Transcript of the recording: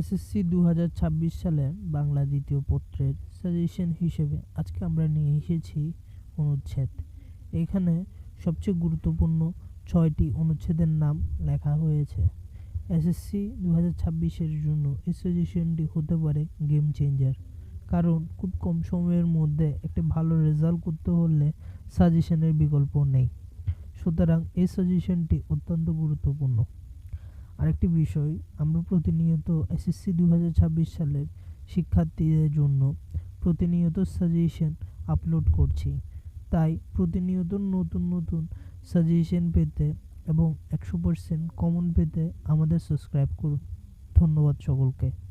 SSC দু হাজার ছাব্বিশ সালে বাংলা দ্বিতীয় পত্রের সাজেশন হিসেবে আজকে আমরা নিয়ে এসেছি অনুচ্ছেদ। এখানে সবচেয়ে গুরুত্বপূর্ণ ছয়টি অনুচ্ছেদের নাম লেখা হয়েছে। এসএসসি দু হাজার ছাব্বিশের জন্য এই সাজেশনটি হতে পারে গেম চেঞ্জার কারণ খুব কম সময়ের মধ্যে একটি ভালো রেজাল্ট করতে হলে সাজেশনের বিকল্প নেই। সুতরাং এই সাজেশনটি অত্যন্ত গুরুত্বপূর্ণ। আরেকটি বিষয়, আমরা প্রতিনিয়ত এসএসসি দু হাজার ছাব্বিশ সালের শিক্ষার্থীদের জন্য প্রতিনিয়ত সাজেশন আপলোড করছি। তাই প্রতিনিয়ত নতুন নতুন সাজেশন পেতে এবং একশো পার্সেন্ট কমন পেতে আমাদের সাবস্ক্রাইব করুন। ধন্যবাদ সকলকে।